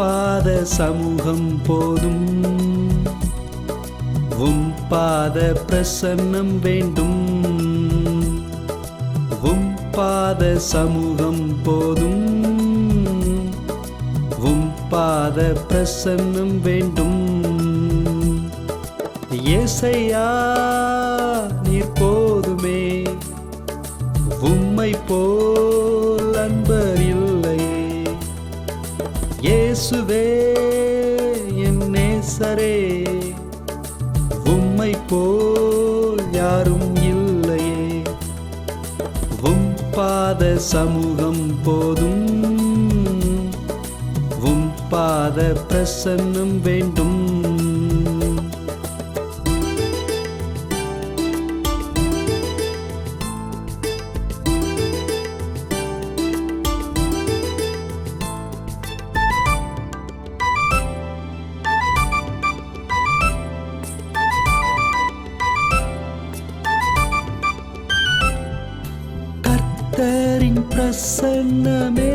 பாத சமூகம் போதும். உம் பாத பிரசன்னம் வேண்டும். உம் பாத சமூகம் போதும். உம் பாத பிரசன்னம் வேண்டும். ஏசையா நீர் போதுமே. உம்மை போ இயேசுவே என் நேசரே உம்மை போல் யாரும் இல்லையே. உம் பாத சமூகம் போதும் உம் பாத பிரசன்னம் வேண்டும். கர்த்தரின் பிரசன்னமே.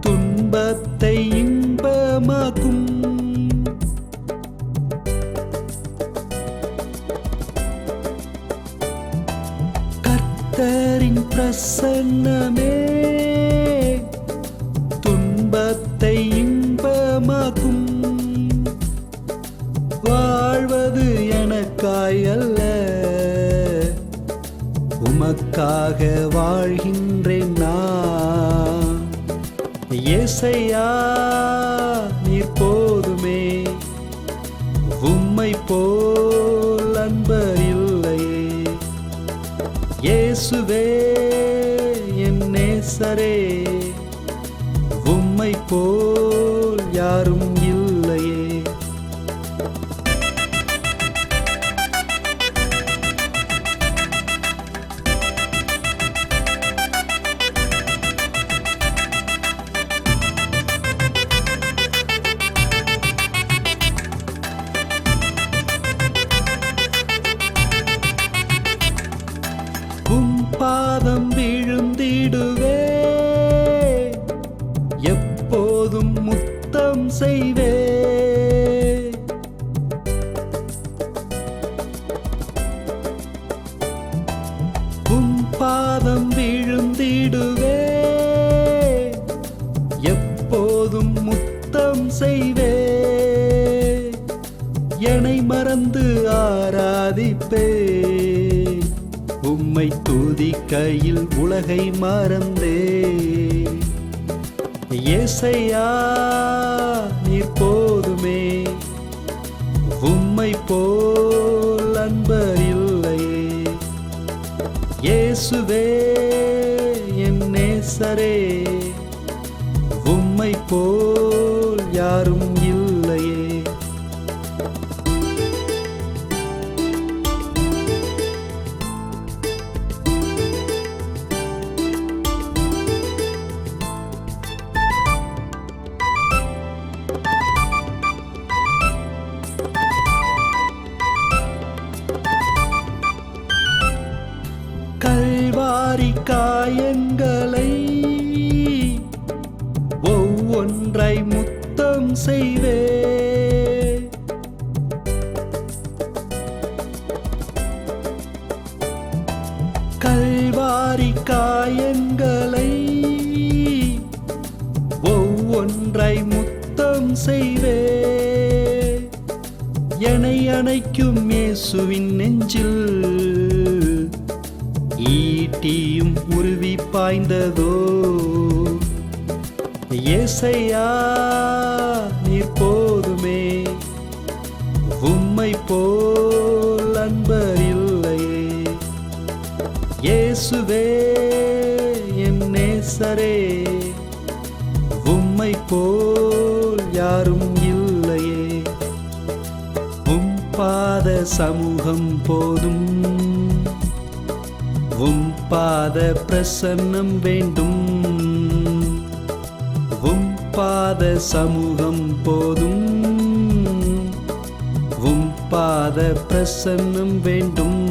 துன்பத்தை இன்பமாக்கும். கர்த்தரின் பிரசன்னமே. உனக்காக வாழ்கின்றேன் நான். இயேசையா நீர் போதுமே. உம்மை போல் அன்பர் இல்லையே. இயேசுவே என் நேசரே. உம்மை போல் யாரும் செய்வே உம் பாதம் விழுந்திடுவே எப்போதும் முத்தம் செய்வே என்னை மறந்து ஆராதிப்பே உம்மை துதிக்கையில் உலகை மறந்தே ஏசையா நீர் போதுமே. உம்மை போல் அன்பர் இல்லையே. இயேசுவே என் நேசரே. உம்மை போல் யாரும் காயங்களை ஒவ்வொன்றை முத்தம் செய்வே கல்வாரி காயங்களை ஒவ்வொன்றை முத்தம் செய்வே என்னை அணைக்கும் இயேசுவின் நெஞ்சில் ஈட்டியும் உருவி பாய்ந்ததோ? ஏசையா நீர் போதுமே. உம்மை போல் அன்பர் இல்லையே. இயேசுவே என் நேசரே. உம்மை போல் யாரும் இல்லையே. உம் பாத சமூகம் போதும். உம் பாத பிரசன்னம் வேண்டும். உம் பாத சமூகம் போதும். உம் பாத பிரசன்னம் வேண்டும்.